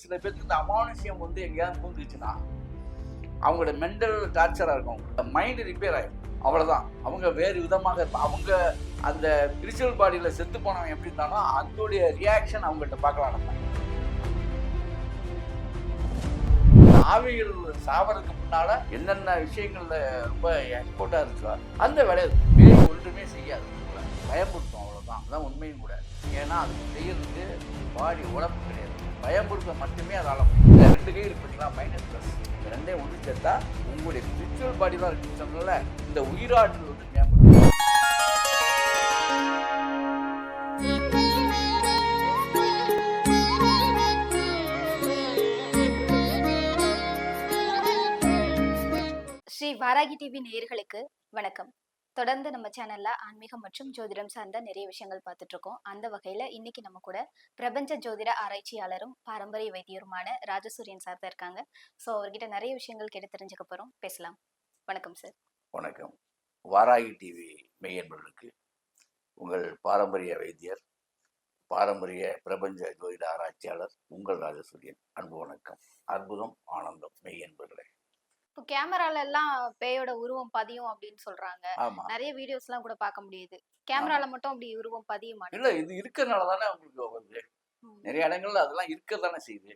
சில பேருக்கு இந்த அமானுஷியம் வந்து எங்கேயாவது பூந்துச்சுன்னா அவங்களோட மென்டல் டார்ச்சராக இருக்கும். மைண்டு ரிப்பேர் ஆகிடும் அவ்வளோதான் அவங்க வேறு விதமாக இருப்பாங்க அவங்க அந்த ஸ்பிரிச்சுவல் பாடியில் செத்து போனவன் எப்படி இருந்தாலும் அதோடைய ரியாக்ஷன் அவங்கள்ட்ட பார்க்கலாம் நம்ம. ஆவிகள் சாவறதுக்கு முன்னால என்னென்ன விஷயங்கள்ல ரொம்ப எக்ஸ்போர்ட்டா இருக்கோ அந்த வேலையை வேறு ஒன்றுமே செய்யாது. உங்களை பயமுறுத்தும் அவ்வளவுதான். அதுதான் உண்மையும் கூட. ஏன்னா அது செய்யறதுக்கு பாடி உடம்பு கிடையாது. பயமுறுத்த மட்டுமே அதால் முடியும் ரெண்டு கை இருக்கு பார்த்தீங்களா? மைனஸ் ப்ளஸ் இந்த ரெண்டையும் ஒன்று சேர்த்தா உங்களுடைய ஸ்பிரிச்சுவல் பாடி தான் இருக்கு. சொன்னால இந்த உயிராற்றல் வந்து மேம்படும் ஸ்ரீ வாராகி டிவி நேயர்களுக்கு வணக்கம். தொடர்ந்து நம்ம சேனல்ல ஆன்மீகம் மற்றும் ஜோதிடம் சார்ந்த நிறைய விஷயங்கள் பார்த்துட்டு இருக்கோம் அந்த வகையில இன்னைக்கு நம்ம கூட பிரபஞ்ச ஜோதிட ஆராய்ச்சியாளரும் பாரம்பரிய வைத்தியருமான ராஜசூரியன் சார் தான் இருக்காங்க. ஸோ அவர்கிட்ட நிறைய விஷயங்கள் கேட்டு தெரிஞ்சுக்க போறோம். பேசலாம். வணக்கம் சார் வணக்கம். வாராகி டிவி மெய்யன்பர்களுக்கு உங்கள் பாரம்பரிய வைத்தியர் பாரம்பரிய பிரபஞ்ச ஜோதிட ஆராய்ச்சியாளர் உங்கள் ராஜசூரியன். அன்பு வணக்கம். அற்புதம் ஆனந்தம் மெய்யன்பர்களே இப்போ கேமரால எல்லாம் பேயோட உருவம் பதியும் அப்படின்னு சொல்றாங்க. நிறைய வீடியோஸ் எல்லாம் கூட பார்க்க முடியுது. கேமரால மட்டும் அப்படி உருவம் பதிய இல்ல இது இருக்கிறதுனால தானே உங்களுக்கு வருது. நிறைய இடங்கள்ல அதெல்லாம் இருக்க தானே செய்யுது.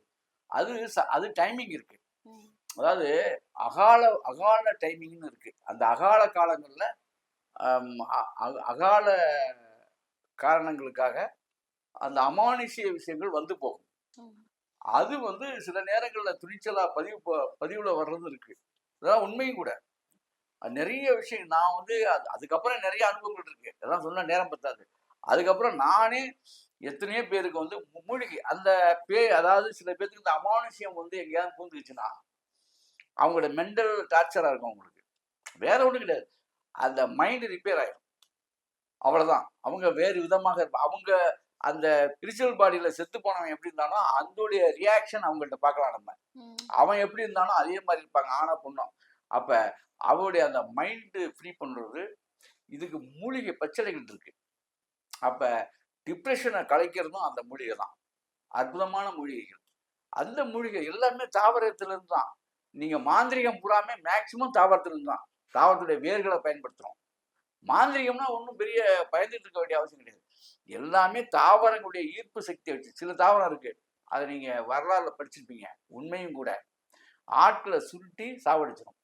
அது அது டைமிங் இருக்கு. அதாவது அகால அகால டைமிங்னு இருக்கு. அந்த அகால காலங்கள்ல அகால காரணங்களுக்காக அந்த அமானுஷ்ய விஷயங்கள் வந்து போகும். அது வந்து சில நேரங்கள்ல துணிச்சலா பதிவு பதிவுல வர்றது இருக்கு. அதான் உண்மையும் கூட. நிறைய விஷயம் நான் வந்து அது அதுக்கப்புறம் நிறைய அனுபவங்கள் இருக்கு. அதெல்லாம் சொன்ன நேரம் பத்தாது. அதுக்கப்புறம் நானே எத்தனையோ பேருக்கு வந்து மு- மூழ்கி அந்த பே அதாவது சில பேருக்கு இந்த அமானுஷியம் வந்து எங்கேயாவது பூந்துச்சுன்னா அவங்களோட மென்டல் டார்ச்சராக இருக்கும் அவங்களுக்கு. வேற ஒன்றும் கிடையாது. அந்த மைண்டு ரிப்பேர் ஆயிடும் அவ்வளோதான் அவங்க வேறு விதமாக இருப்பாங்க அவங்க அந்த ஸ்பிரிச்சுவல் பாடியில செத்து போனவன் எப்படி இருந்தாலும் அதோடைய ரியாக்ஷன் அவங்கள்ட்ட பார்க்கலாம் நம்ம. அவன் எப்படி இருந்தாலும் அதே மாதிரி இருப்பாங்க ஆனா பொண்ணும். அப்ப அவருடைய அந்த மைண்டு ஃப்ரீ பண்றது இதுக்கு மூலிகை பச்சளைகள் இருக்கு. அப்ப டிப்ரெஷனை கலைக்கிறதும் அந்த மூலிகை தான். அற்புதமான மூலிகைகள். அந்த மூலிகை எல்லாமே தாவரத்துல இருந்து தான். நீங்க மாந்திரிகம் பூராமே மேக்சிமம் தாவரத்துல இருந்து தான். தாவரத்துடைய வேர்களை பயன்படுத்துறோம். மாந்திரிகம்னா ஒன்றும் பெரிய பயந்துட்டு இருக்க வேண்டிய அவசியம் கிடையாது. எல்லாமே தாவரங்களுடைய ஈர்ப்பு சக்தியை வச்சு சில தாவரம் இருக்கு. அதை நீங்க வரலாறுல படிச்சிருப்பீங்க. உண்மையும் கூட. ஆட்களை சுருட்டி சாவடிச்சிடும்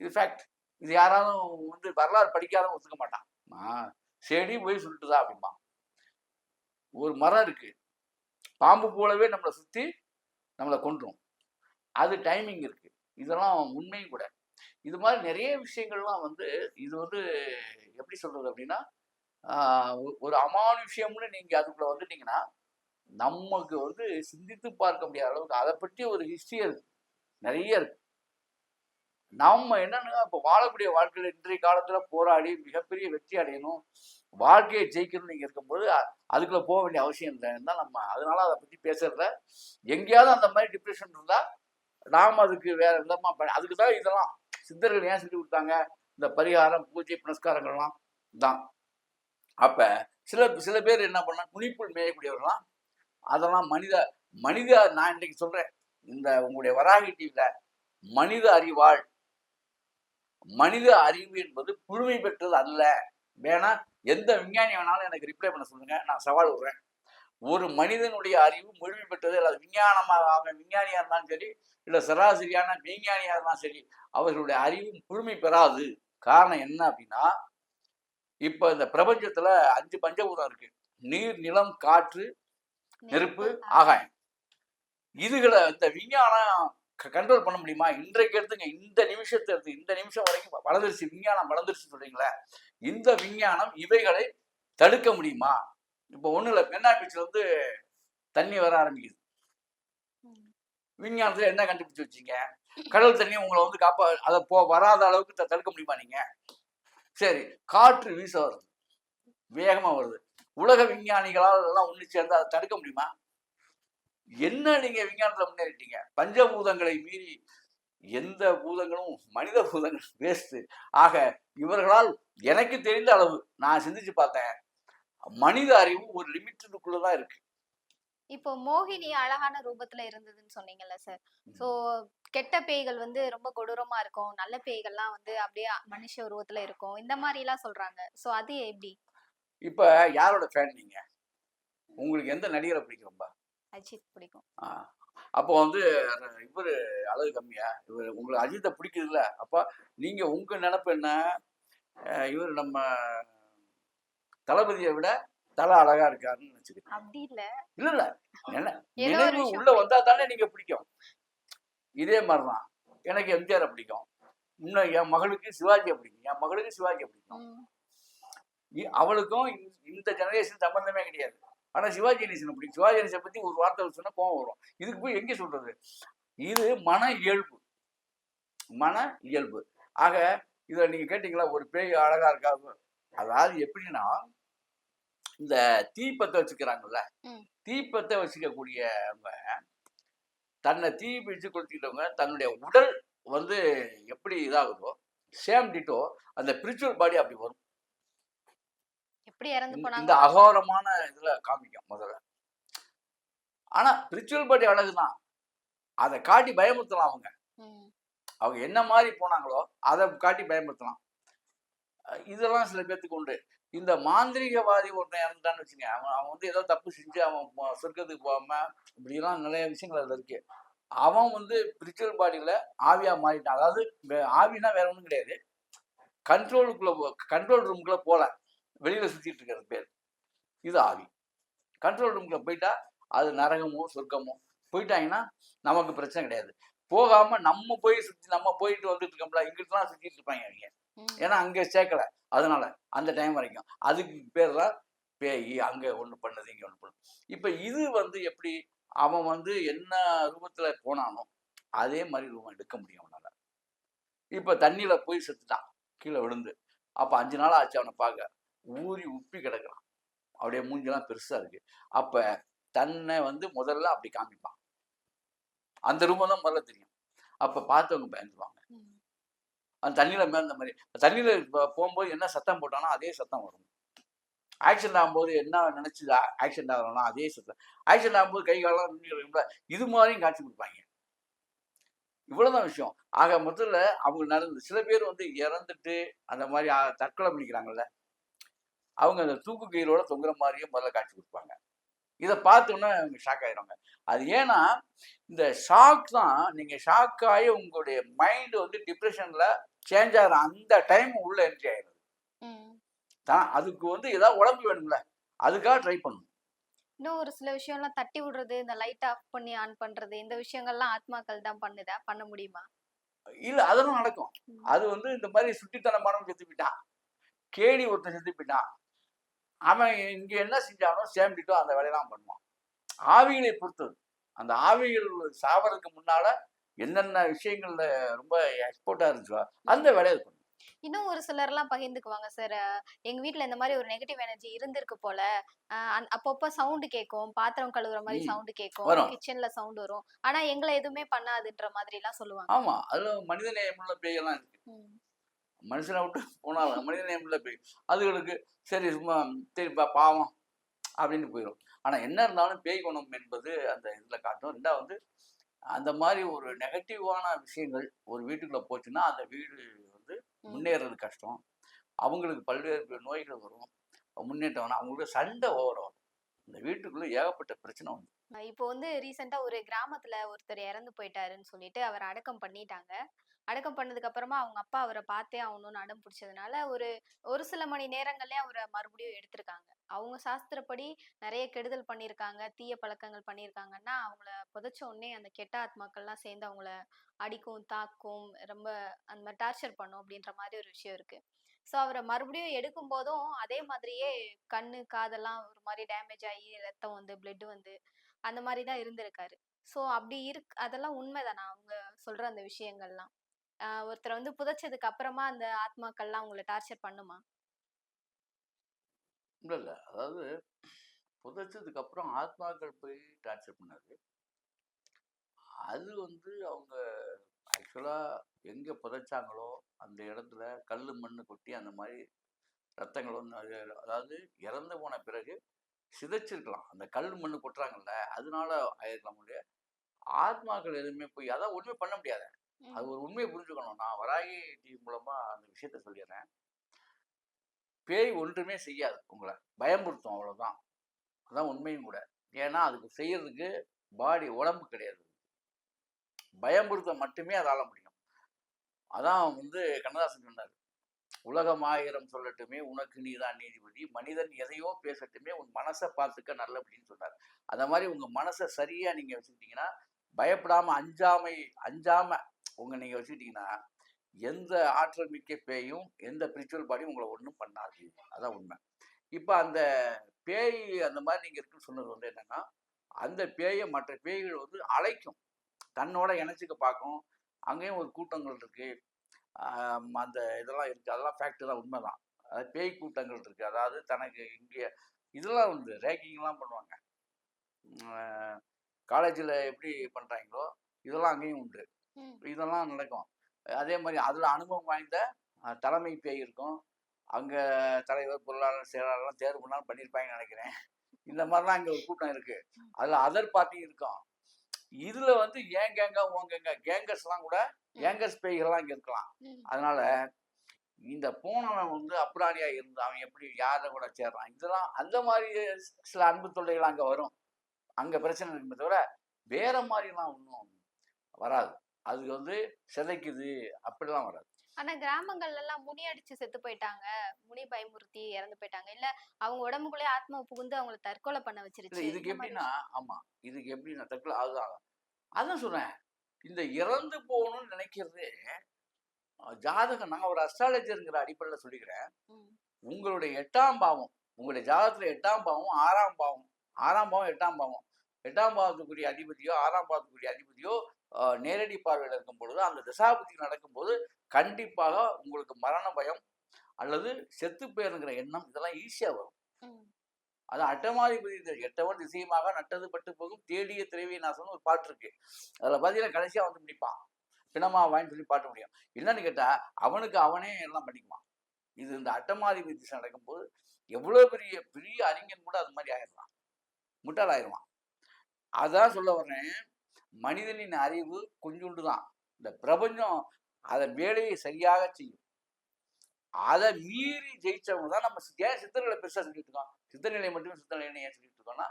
இது ஃபேக்ட் இது யாராவது வந்து வரலாறு படிக்காதவங்க ஒத்துக்க மாட்டான். செடி போய் சுருட்டுதா? அப்படிம்பா ஒரு மரம் இருக்கு. பாம்பு போலவே நம்மளை சுத்தி நம்மளை கொன்றும். அது டைமிங் இருக்கு. இதெல்லாம் உண்மையும் கூட. இது மாதிரி நிறைய விஷயங்கள்லாம் வந்து இது வந்து எப்படி சொல்றது அப்படின்னா ஒரு அமானுஷ்யம்னு நீங்க அதுக்குள்ள வந்துட்டீங்கன்னா நமக்கு வந்து சிந்தித்து பார்க்க முடியாத அளவுக்கு அதை பற்றி ஒரு ஹிஸ்டரி இருக்கு. நிறைய இருக்கு. நம்ம என்னன்னா இப்போ வாழக்கூடிய வாழ்க்கையில் இன்றைய காலத்துல போராடி மிகப்பெரிய வெற்றி அடையணும் வாழ்க்கையை ஜெயிக்கணும்னு நீங்க இருக்கும்போது அதுக்குள்ளே அதுக்குள்ள போக வேண்டிய அவசியம் இல்லைன்னு தான் நம்ம அதனால அதை பத்தி பேசுறத. எங்கேயாவது அந்த மாதிரி டிப்ரெஷன் இருந்தா நாம் அதுக்கு வேற விதமா அதுக்கு தான் இதெல்லாம் சித்தர்கள் ஏன் சொல்லி கொடுத்தாங்க? இந்த பரிகாரம் பூஜை புனஸ்காரங்கள்லாம் தான். அப்போ சில சில பேர் என்ன பண்ணலாம் துணிப்புள் மேயக்கூடியவர்களாம் அதெல்லாம் மனித மனித நான் இன்னைக்கு சொல்றேன் இந்த உங்களுடைய வராகி டிவியில் மனித அறிவாள் மனித அறிவு என்பது புழுமை பெற்றது அல்ல. வேணா எந்த விஞ்ஞானி வேணாலும் எனக்கு ரிப்ளை பண்ண சொல்லுங்க நான் சவால் விடுறேன். ஒரு மனிதனுடைய அறிவு முழுமை பெற்றது அல்லது விஞ்ஞானமாக அவன் விஞ்ஞானியா இருந்தாலும் சரி இல்ல சராசரியான விஞ்ஞானியா இருந்தாலும் சரி அவர்களுடைய அறிவு முழுமை பெறாது. காரணம் என்ன அப்படின்னா இப்ப இந்த பிரபஞ்சத்துல அஞ்சு பஞ்சபூதம் இருக்கு. நீர் நிலம் காற்று நெருப்பு ஆகாயம். இதுகளை இந்த விஞ்ஞானம் கண்ட்ரோல் பண்ண முடியுமா? இன்றைக்கு எடுத்துங்க இந்த நிமிஷத்தை எடுத்து இந்த நிமிஷம் வரைக்கும் வளர்ந்துருச்சு விஞ்ஞானம் வளர்ந்துருச்சு சொல்றீங்களே இந்த விஞ்ஞானம் இவைகளை தடுக்க முடியுமா? இப்போ ஒன்றும் இல்லை பெண்ணா பீச்சில் வந்து தண்ணி வர ஆரம்பிக்குது. விஞ்ஞானத்தில் என்ன கண்டுபிடிச்சு வச்சீங்க? கடல் தண்ணி உங்களை வந்து காப்பா அதை போ வராத அளவுக்கு தடுக்க முடியுமா நீங்க? சரி காற்று வீச வருது. வேகமாக வருது. உலக விஞ்ஞானிகளால் எல்லாம் ஒன்று சேர்ந்து அதை தடுக்க முடியுமா? என்ன நீங்க விஞ்ஞானத்துல முன்னேறிட்டீங்க? பஞ்சபூதங்களை மீறி எந்த பூதங்களும் மனித பூதங்கள் வேஸ்ட் ஆக இவர்களால் எனக்கு தெரிந்த அளவு நான் சிந்திச்சு பார்த்தேன். மனித அறிவு ஒரு லிமிட்டுக்குள்ளதான் இருக்கு. இப்போ மோகினி அழகான ரூபத்துல இருந்ததுன்னு சொன்னீங்கல்ல சார். சோ கெட்ட பேய்கள் வந்து ரொம்ப கொடூரமா இருக்கும். நல்ல பேய்கள்லாம் வந்து அப்படியே மனுஷ உருவத்துல இருக்கும். இந்த மாதிரி எல்லாம் சொல்றாங்க. சோ அது எப்படி? இப்ப யாரோட ஃபேன் நீங்க? உங்களுக்கு எந்த நடிகரை பிடிக்கும் ரொம்ப அஜித் பிடிக்கும். அப்போ வந்து இவர் அழகு கம்மியா? இவர் உங்களுக்கு அஜித்தை பிடிக்குதுல்ல? அப்போ நீங்க உங்க நினப்பு என்ன? இவர் நம்ம தளபதியை விட தலை அழகா இருக்காருன்னு நினைச்சுக்கிட்டு அப்படி இல்ல. இல்ல இல்ல. என்ன? நினைவு உள்ள வந்தா தானே நீங்க பிடிக்கும். இதே மாதிரிதான். எனக்கு எம்ஜிஆரை பிடிக்கும். இன்னும் என் மகளுக்கு சிவாஜியை பிடிக்கும். என் மகளுக்கு சிவாஜியை பிடிக்கும். அவளுக்கும் இந்த- இந்த ஜெனரேஷன் சம்பந்தமே கிடையாது. ஆனா சிவாஜி கணேசனை பிடிக்கும். சிவாஜி கணேசனை பத்தி ஒரு வார்த்தை சொன்னா கோவம் வரும். இதுக்கு போய் எங்க சொல்றது? இது மன இயல்பு. மன இயல்பு. ஆக இதை நீங்க கேட்டீங்களா? ஒரு பேய் அழகா இருக்கா? அதாவது எப்படின்னா இந்த தீப்பத்தை வச்சுக்கிறாங்கல்ல. தீப்பத்தை வச்சுக்கக்கூடியவங்க தன்னை தீ பிடிச்சு கொளுத்திக்கிட்டவங்க தன்னுடைய உடல் வந்து எப்படி இதாகுதோ சேம் டிட்டோ அந்த பிரிச்சுவல் பாடி அப்படி வரும். இந்த- அகோரமான இதுல காமிக்கும் முதல்ல. ஆனா பிரிச்சுவல் பாடி அழகுதான். அதை காட்டி பயமுறுத்தலாம் அவங்க. அவங்க என்ன மாதிரி போனாங்களோ அதை காட்டி பயமுறுத்தலாம். இதெல்லாம் சில பேர்த்துக்கு உண்டு. இந்த மாந்திரிகவாதி ஒருத்தன் இறந்துட்டான்னு வச்சுங்க அவன் அவன் வந்து ஏதோ தப்பு செஞ்சு அவன் சொர்க்கத்துக்கு போகாம இப்படிலாம் நிறைய விஷயங்கள் அதில் இருக்கு. அவன் வந்து பிரிச்சுவல் பாடியில் ஆவியாக மாறிட்டான். அதாவது ஆவினா வேற ஒன்றும் கிடையாது. கண்ட்ரோலுக்குள்ள கண்ட்ரோல் ரூமுக்குள்ளே போகல வெளியில் சுற்றிட்டு இருக்கிறது பேர். இது ஆவி. கண்ட்ரோல் ரூமுக்குள்ள போயிட்டா அது நரகமோ சொர்க்கமோ. போயிட்டாங்கன்னா நமக்கு பிரச்சனை கிடையாது. போகாமல் நம்ம போய் சுற்றி நம்ம போயிட்டு வந்துட்டு இருக்கோம்ல இங்கிட்டுலாம் சுற்றிட்டு இருப்பாங்க அவங்க ஏன்னா அங்க சேர்க்கல. அதனால அந்த டைம் வரைக்கும். அதுக்கு பேர் தான் பேய் அங்க ஒண்ணு பண்ணுது இங்க ஒண்ணு பண்ணுது. இப்ப இது வந்து எப்படி அவன் வந்து என்ன ரூபத்துல போனானோ அதே மாதிரி ரூபம் எடுக்க முடியும் அவனால. இப்ப தண்ணியில போய் செத்துட்டான் கீழே விழுந்து. அப்ப அஞ்சு நாள் ஆச்சு அவனை பார்க்க. ஊறி உப்பி கிடக்குறான். அப்படியே மூஞ்செல்லாம் பெருசா இருக்கு. அப்ப தன்னை வந்து முதல்ல அப்படி காமிப்பான். அந்த ரூபம் தான் முதல்ல தெரியும். அப்ப பார்த்தவங்க பயந்துருவாங்க. அந்த தண்ணியில் மேல மாதிரி. தண்ணியில் போகும்போது என்ன சத்தம் போட்டானோ அதே சத்தம் வரும். ஆக்சிடென்ட் ஆகும்போது என்ன நினச்சி ஆக்சிடென்ட் ஆகிறோம்னா அதே சத்தம். ஆக்சிடென்ட் ஆகும்போது கை காலம் இது மாதிரியும் காட்சி கொடுப்பாங்க. இவ்வளவுதான் விஷயம். ஆக முதல்ல அவங்க நடந்து சில பேர் வந்து இறந்துட்டு அந்த மாதிரி தற்கொலை பண்ணிக்கிறாங்கல்ல அவங்க அந்த தூக்கு கயிறோட தொங்குற மாதிரியும் முதல்ல காட்சி கொடுப்பாங்க. இதை பார்த்தோன்னே அவங்க ஷாக் ஆயிடுவாங்க. அது ஏன்னா இந்த ஷாக் தான் நீங்க ஷாக் ஆகி உங்களுடைய மைண்ட் வந்து டிப்ரெஷன்ல சேஞ்ச் ஆகிற அந்த டைம் உள்ள என்ட்ரி ஆயிடுது. தான் அதுக்கு வந்து ஏதாவது உடம்பு வேணும்ல அதுக்காக ட்ரை பண்ணணும். இன்னும் ஒரு சில விஷயம்லாம் தட்டி விடுறது இந்த லைட் ஆஃப் பண்ணி ஆன் பண்றது இந்த விஷயங்கள்லாம் ஆத்மாக்கள் தான் பண்ணுதா பண்ண முடியுமா? இல்ல அதெல்லாம் நடக்கும். அது வந்து இந்த மாதிரி சுட்டித்தனமானவன் செத்து போயிட்டான் கேடி ஒருத்தன் செத்து போயிட்டான் அவன் இங்க என்ன செஞ்சானோ சேமிட்டோ அந்த வேலையெல்லாம் பண்ணுவான். ஆவிகளை பொறுத்தது. அந்த ஆவிகள் சாவறதுக்கு முன்னால என்னென்ன விஷயங்கள்ல ரொம்ப எக்ஸ்போர்ட்டா இருந்துச்சோ அந்த வேலையை பண்ணும். இன்னும் ஒரு சிலர்லாம் பகிர்ந்துக்குவாங்க சார் எங்க வீட்ல இந்த மாதிரி ஒரு நெகட்டிவ் எனர்ஜி இருந்திருக்கு போல. அப்பப்போ சவுண்டு கேட்கும் பாத்திரம் கழுவுற மாதிரி. சவுண்டு கேட்கும். கிச்சன்ல சவுண்ட் வரும். ஆனா எங்களை எதுவுமே பண்ணாதுன்ற மாதிரி எல்லாம் சொல்லுவாங்க. ஆமா. அதுல மனித நேயமுள்ள பேயெல்லாம் இருக்கு. மனுஷனை விட்டு போனாலும் மனித நேயமுள்ள பேய். அதுகளுக்கு சரி சும்மா சரி பா- பாவம். அப்படின்னு போயிடும் ஆனா என்ன இருந்தாலும் பேய் குணம் என்பது அந்த இதுல காட்டும். ரெண்டாவது அந்த மாதிரி ஒரு நெகட்டிவான விஷயங்கள் ஒரு வீட்டுக்குள்ள போச்சுன்னா அந்த வீடு வந்து. முன்னேறது கஷ்டம். அவங்களுக்கு பல்வேறு நோய்கள் வரும். முன்னேற்றம் அவங்களுக்கு சண்டை ஓவர் வரும். இந்த வீட்டுக்குள்ள ஏகப்பட்ட பிரச்சனை வந்து இப்போ வந்து ரீசெண்டா ஒரு கிராமத்துல ஒருத்தர் இறந்து போயிட்டாருன்னு சொல்லிட்டு அவர் அடக்கம் பண்ணிட்டாங்க. அடக்கம் பண்ணதுக்கு அப்புறமா அவங்க அப்பா அவரை பார்த்தே ஆகணும்னு அடம் பிடிச்சதுனால ஒரு ஒரு சில மணி நேரங்களே அவரை மறுபடியும் எடுத்திருக்காங்க. அவங்க சாஸ்திரப்படி நிறைய கெடுதல் பண்ணியிருக்காங்க தீய பழக்கங்கள் பண்ணியிருக்காங்கன்னா அவங்கள புதைச்ச உடனே அந்த கெட்ட ஆத்மாக்கள்லாம் சேர்ந்து அவங்கள அடிக்கும் தாக்கும் ரொம்ப அந்த மாதிரி டார்ச்சர் பண்ணும் அப்படின்ற மாதிரி ஒரு விஷயம் இருக்கு. ஸோ அவரை மறுபடியும் எடுக்கும் போதும் அதே மாதிரியே கண்ணு காதெல்லாம் ஒரு மாதிரி டேமேஜ் ஆகி ரத்தம் வந்து பிளட்டு வந்து அந்த மாதிரி தான் இருந்திருக்காரு. ஸோ அப்படி இருக் அதெல்லாம் உண்மைதானா? அவங்க சொல்ற அந்த விஷயங்கள்லாம். ஆஹ் ஒருத்தரை வந்து புதைச்சதுக்கு அப்புறமா அந்த ஆத்மாக்கள்லாம் அவங்கள டார்ச்சர் பண்ணுமா? இல்ல இல்ல. அதாவது புதைச்சதுக்கு அப்புறம் ஆத்மாக்கள் போய் டார்ச்சர் பண்ணாது அது வந்து அவங்க ஆக்சுவலா எங்க புதைச்சாங்களோ அந்த இடத்துல கல் மண்ணு கொட்டி அந்த மாதிரி ரத்தங்கள் வந்து அது- அதாவது இறந்து போன பிறகு சிதைச்சிருக்கலாம். அந்த கல் மண்ணு கொட்டுறாங்கல்ல அதனால ஆயிருக்கலாம் முடிய ஆத்மாக்கள் எதுவுமே போய் அதான் ஒண்ணுமே பண்ண முடியாது. அது ஒரு உண்மையை புரிஞ்சுக்கணும். நான் வராகி டிவி மூலமா அந்த விஷயத்த சொல்லிடுறேன். பேய் ஒன்றுமே செய்யாது உங்களை. பயமுறுத்தும் அவ்வளோதான் அதுதான் உண்மையும் கூட. ஏன்னா அதுக்கு செய்யறதுக்கு பாடி உடம்பு கிடையாது. பயமுறுத்த மட்டுமே அதால் முடியும். அதான் வந்து கண்ணதாசன் சொன்னார். உலகம் ஆயிரம் சொல்லட்டுமே உனக்கு நீதான் நீதிபதி. மனிதன் எதையோ பேசட்டுமே உன் மனசை பார்த்துக்க நல்லபடின்னு சொன்னார். அந்த மாதிரி உங்கள் மனசை சரியாக நீங்கள் வச்சுக்கிட்டீங்கன்னா பயப்படாமல் அஞ்சாமை அஞ்சாமல் உங்க நீங்கள் வச்சுக்கிட்டீங்கன்னா எந்த ஆற்றல் மிக்க பேயும் எந்த பிரிச்சுவல் பாடியும் உங்களை ஒன்றும் பண்ணாது. அதான் உண்மை. இப்போ அந்த பேய் அந்த மாதிரி நீங்க இருக்குன்னு சொன்னது வந்து என்னன்னா அந்த பேயை மற்ற பேய்கள் வந்து அழைக்கும். தன்னோட இணைச்சிக்க பார்க்கும். அங்கேயும் ஒரு கூட்டங்கள் இருக்கு. ஆம், அந்த இதெல்லாம் இருக்கு. அதெல்லாம் ஃபேக்ட் தான் உண்மைதான். அதாவது பேய் கூட்டங்கள் இருக்கு. அதாவது தனக்கு இங்கே இதெல்லாம் உண்டு ரேக்கிங்லாம் பண்ணுவாங்க. காலேஜில் எப்படி பண்ணுறாங்களோ இதெல்லாம் அங்கேயும் உண்டு. இதெல்லாம் நடக்கும். அதே மாதிரி அதில் அனுபவம் வாய்ந்த தலைமை பேய் இருக்கும். அங்கே தலைவர் பொருளாளர் செயலாளர்லாம் தேர்வு பண்ணாலும் பண்ணியிருப்பாங்கன்னு நினைக்கிறேன். இந்த மாதிரிலாம் அங்கே ஒரு கூட்டம் இருக்கு. அதில் அதர் பார்ட்டி இருக்கும். இதுல வந்து ஏன் கேங்கா உன் கேங்கா? கேங்கர்ஸ்லாம் கூட கேங்கர்ஸ் பேய்கள்லாம் இங்க இருக்கலாம். அதனால இந்த போனவன் வந்து அப்ராணியா இருந்து அவன் எப்படி யாரை கூட சேர்றான்? இதெல்லாம் அந்த மாதிரி சில அன்பு தொல்லைகள் அங்க வரும். அங்க பிரச்சனை இருக்குமே தவிர வேற மாதிரிலாம் ஒன்றும் வராது. அது வந்து சிதைக்குது அப்படிலாம் வராது. ஆனா கிராமங்கள்ல எல்லாம் முனி அடிச்சு செத்து போயிட்டாங்க. முனி பயமுறுத்தி இறந்து போயிட்டாங்க. இல்ல அவங்க உடம்புக்குள்ளே ஆத்மா புகுந்து அவங்கள தற்கொலை பண்ண வச்சிருச்சு. இதுக்கு எப்படின்னா ஆமா இதுக்கு எப்படின்னா தற்கொலை அதுதான். அதான் சொல்றேன். இந்த இறந்து போகணும்னு நினைக்கிறது ஜாதகம் நான் ஒரு அஸ்ட்ராலஜருங்கிற அடிப்படையில் சொல்லிக்கிறேன். உங்களுடைய எட்டாம் பாவம் உங்களுடைய ஜாதகத்துல எட்டாம் பாவம் ஆறாம் பாவம் ஆறாம் பாவம் எட்டாம் பாவம். எட்டாம் பாவத்துக்குரிய அதிபதியோ ஆறாம் பாவத்துக்குரிய அதிபதியோ நேரடி பார்வையில் இருக்கும் பொழுது அந்த திசாபுத்தி நடக்கும்போது கண்டிப்பாக உங்களுக்கு மரண பயம் அல்லது செத்து போயிருங்கிற எண்ணம் இதெல்லாம் ஈஸியா வரும். அது அட்டமாதிபதி எட்டவன் திசையமாக நட்டது பட்டு போகும் தேடிய திரைவை நாசம்னு ஒரு பாட்டு இருக்கு. அதுல பாத்தீங்கன்னா கடைசியா வந்து முடிப்பான் பிணமா வாங்கி சொல்லி பாட்ட முடியும். என்னன்னு கேட்டா அவனுக்கு அவனே எல்லாம் பண்ணிக்குவான். இது இந்த அட்டமாதிபதி திசை நடக்கும்போது எவ்வளவு பெரிய பெரிய அறிஞன் கூட அது மாதிரி ஆயிடலாம் முட்டாள் ஆயிடுவான். அதான் சொல்ல வர்றேன். மனிதனின் அறிவு கொஞ்சோண்டு தான் இந்த பிரபஞ்சம் அதன் வேலையை சரியாக செய்யும். அதை மீறி ஜெயிச்சவங்க தான் நம்ம ஏன் சித்தர்களை பெருசாக சொல்லிட்டு இருக்கோம்? சித்தநிலை மட்டுமே சித்தநிலை ஏன் சொல்லிட்டு இருக்கோம்னா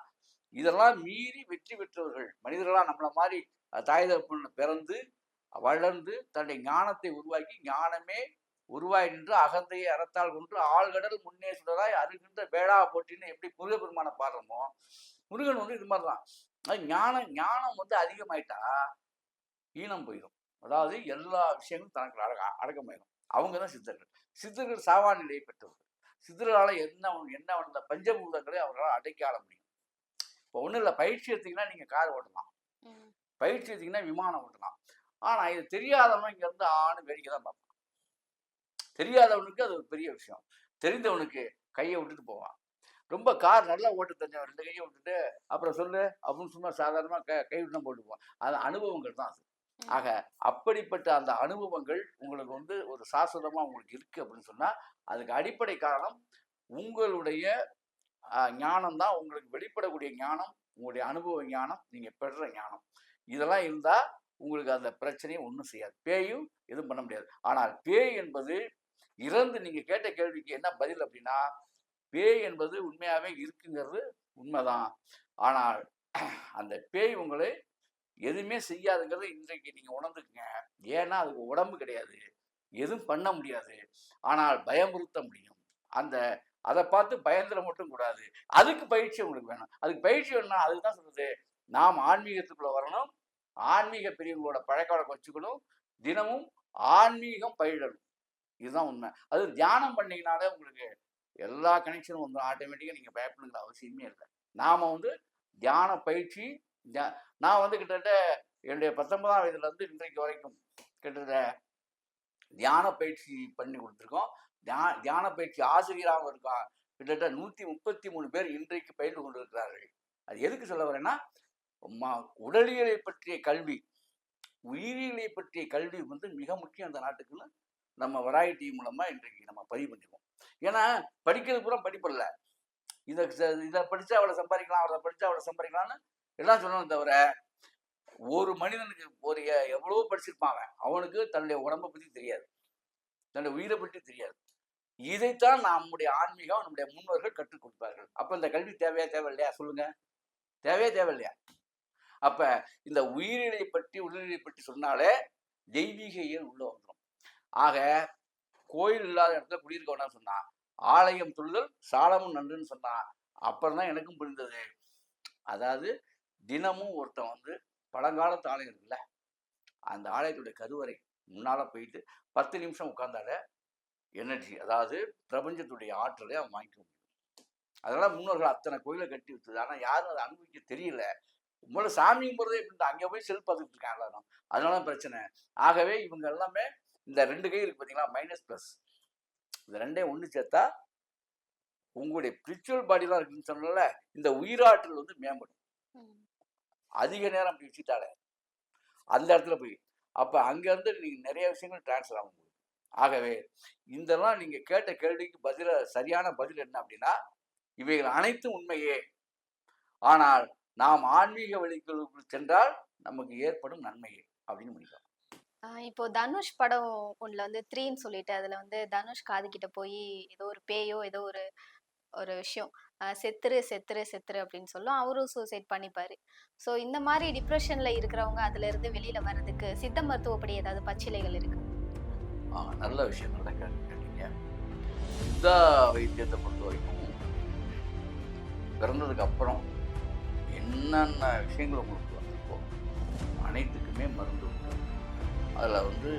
இதெல்லாம் மீறி வெற்றி பெற்றவர்கள் மனிதர்களாக நம்மள மாதிரி தாய் தகப்பன் பிறந்து வளர்ந்து தன்னுடைய ஞானத்தை உருவாக்கி ஞானமே உருவாய் நின்று அகந்தையை அறத்தால் கொன்று ஆழ்கடல் முன்னே சுடராய் அருகின்ற வேளா போட்டின்னு எப்படி முருகப்பெருமான பாடுறோமோ முருகன் வந்து இது மாதிரி தான் ஞானம் ஞானம் வந்து அதிகமாயிட்டா ஈனம் போயிடும் அதாவது எல்லா விஷயங்களும் தனக்கு அடக்க அடக்கமாயிடும் அவங்க தான் சித்தர்கள். சித்தர்கள் சாவா நிலையை பெற்றவர்கள். சித்தர்களால் என்ன என்ன வந்த பஞ்சபூதங்களை அவர்களால் அடக்கி ஆள முடியும். இப்போ ஒன்றும் இல்லை பயிற்சி எடுத்தீங்கன்னா நீங்கள் கார் ஓட்டலாம். பயிற்சி எடுத்தீங்கன்னா விமானம் ஓட்டலாம். ஆனால் இது தெரியாதவன் இங்கேருந்து ஆணு வேடிக்கை தான் பார்ப்பான். தெரியாதவனுக்கு அது ஒரு பெரிய விஷயம். தெரிந்தவனுக்கு கையை விட்டுட்டு போவான். ரொம்ப கார் நல்லா ஓட்ட தெரிஞ்சவன் ரெண்டு கையை விட்டுட்டு அப்புறம் சொல்லு அப்படின்னு சும்மா சாதாரணமாக க கை விட்டு தான் போட்டு போவான் அது அனுபவங்கள் தான் அது. ஆக அப்படிப்பட்ட அந்த அனுபவங்கள் உங்களுக்கு வந்து ஒரு சாஸ்வதமா உங்களுக்கு இருக்கு அப்படின்னு சொன்னா அதுக்கு அடிப்படை காரணம் உங்களுடைய ஞானம் தான். உங்களுக்கு வெளிப்படக்கூடிய ஞானம் உங்களுடைய அனுபவ ஞானம் நீங்க பெறுற ஞானம். இதெல்லாம் இருந்தா உங்களுக்கு அந்த பிரச்சனையை ஒன்றும் செய்யாது. பேயும் எதுவும் பண்ண முடியாது. ஆனால் பேய் என்பது இறந்து நீங்க கேட்ட கேள்விக்கு என்ன பதில் அப்படின்னா பேய் என்பது உண்மையாகவே இருக்குங்கிறது உண்மைதான். ஆனால் அந்த பேய் உங்களை எதுவுமே செய்யாதுங்கிறது இன்றைக்கு நீங்கள் உணர்ந்துக்குங்க. ஏன்னா அதுக்கு உடம்பு கிடையாது. எதுவும் பண்ண முடியாது. ஆனால் பயமுறுத்த முடியும். அந்த அதை பார்த்து பயந்துட மட்டும் கூடாது. அதுக்கு பயிற்சி உங்களுக்கு வேணும். அதுக்கு பயிற்சி வேணும்னா அதுக்கு தான் சொல்றது. நாம் ஆன்மீகத்துக்குள்ளே வரணும். ஆன்மீக பிரிவுகளோட பழக்க வழக்கம் வச்சுக்கணும். தினமும் ஆன்மீகம் பயிடணும் இதுதான் உண்மை. அது தியானம் பண்ணீங்கனாலே உங்களுக்கு எல்லா கனெக்ஷனும் வந்து ஆட்டோமேட்டிக்காக நீங்கள் பயப்படுங்கிற அவசியமே இல்லை. நாம் வந்து தியான பயிற்சி நான் வந்து கிட்டத்தட்ட என்னுடைய பத்தொன்பதாம் வயதுலேருந்து இன்றைக்கு வரைக்கும் கிட்டத்தட்ட தியான பயிற்சி பண்ணி கொடுத்துருக்கோம். தியான தியான பயிற்சி ஆசிரியராகவும் இருக்கா கிட்டத்தட்ட நூற்றி முப்பத்தி மூணு பேர் இன்றைக்கு பயின்று கொண்டிருக்கிறார்கள். அது எதுக்கு சொல்ல வரேன்னா உடலியலை பற்றிய கல்வி உயிரியலை பற்றிய கல்வி வந்து மிக முக்கியம் அந்த நாட்டுக்குன்னு நம்ம வராயட்டி மூலமாக இன்றைக்கு நம்ம பதிவு பண்ணிருக்கோம். ஏன்னா படிக்கிறது பூரா படிப்பல்ல. இதை இதை படித்தா அவளை சம்பாதிக்கலாம் அவளை படித்தா அவளை சம்பாதிக்கலாம்னு எல்லாம் சொல்லணும் தவிர ஒரு மனிதனுக்கு ஒரு எவ்வளவோ படிச்சிருப்பான் அவன். அவனுக்கு தன்னுடைய உடம்பை பற்றி தெரியாது. தன்னுடைய உயிரை பற்றி தெரியாது. இதைத்தான் நம்முடைய ஆன்மீகம் நம்முடைய முன்னோர்கள் கற்றுக் கொடுப்பார்கள். அப்போ இந்த கல்வி தேவையா தேவையில்லையா சொல்லுங்க. தேவையா தேவையில்லையா அப்ப இந்த உயிரினை பற்றி உடல்நிலை பற்றி சொன்னாலே தெய்வீக இயல் உள்ள வந்துடும் ஆக கோயில் இல்லாத இடத்துல குடியிருக்க வேணாம்னு சொன்னான் ஆலயம் துள்ளுதல் சாலமும் நன்றுன்னு சொன்னான் அப்புறம் தான் எனக்கும் புரிந்தது. அதாவது தினமும் ஒருத்தன் வந்து பழங்காலத்து ஆலயம் இருக்குல்ல அந்த ஆலயத்துடைய கருவறை முன்னால் போயிட்டு பத்து நிமிஷம் உட்காந்தால எனர்ஜி அதாவது பிரபஞ்சத்துடைய ஆற்றலை அவன் வாங்கிக்க முடியும். அதனால முன்னோர்கள் அத்தனை கோயிலை கட்டி விட்டது ஆனால் யாரும் அதை அனுபவிக்க தெரியல. முதல்ல சாமி கும்பிட்றதே எப்படி அங்கே போய் செல் பார்த்துட்டு இருக்காங்க எல்லாரும். அதனால பிரச்சனை. ஆகவே இவங்க எல்லாமே இந்த ரெண்டு கை இருக்கு பார்த்தீங்களா மைனஸ் ப்ளஸ் இந்த ரெண்டையும் ஒன்று சேர்த்தா உங்களுடைய ஸ்பிரிச்சுவல் பாடிலாம் இருக்குன்னு சொன்னல இந்த உயிராற்றல் வந்து மேம்படும். அதிக நேரம் அப்படி வச்சுட்டாலே அந்த இடத்துல போய் அப்போ அங்கேருந்து நீங்கள் நிறைய விஷயங்கள் ட்ரான்ஸ்ஃபர் ஆகும் ஆகவே இதெல்லாம் நீங்கள் கேட்ட கேள்விக்கு பதில சரியான பதில் என்ன அப்படின்னா இவைகள் அனைத்தும் உண்மையே. ஆனால் நாம் ஆன்மீக வழிகளுக்குள் சென்றால் நமக்கு ஏற்படும் நன்மையே அப்படின்னு முடிக்கலாம் இப்போ தனுஷ் படம் ஒண்ணுல வந்து த்ரீன்னு சொல்லிட்டு அதுல வந்து தனுஷ் காது கிட்ட போய் ஏதோ ஒரு பேயோ ஏதோ ஒரு ஒரு விஷயம். செத்துரு செத்துரு செத்துரு அப்படின்னு சொல்லும். அவரும் சூசைட் பண்ணிப்பாரு. ஸோ இந்த மாதிரி டிப்ரெஷன்ல இருக்கிறவங்க அதுல இருந்து வெளியில வர்றதுக்கு சித்த மருத்துவப்படி ஏதாவது பச்சிலைகள் இருக்கு? ஆ, நல்ல விஷயம் நல்ல கேள்வி கேட்டீங்க. சித்த வைத்தியத்தை பொறுத்த வரைக்கும் பிறந்ததுக்கு அப்புறம் என்னென்ன விஷயங்கள் உங்களுக்கு வந்திருக்கோ அனைத்துக்குமே மருந்து உண்டு. அதில் வந்து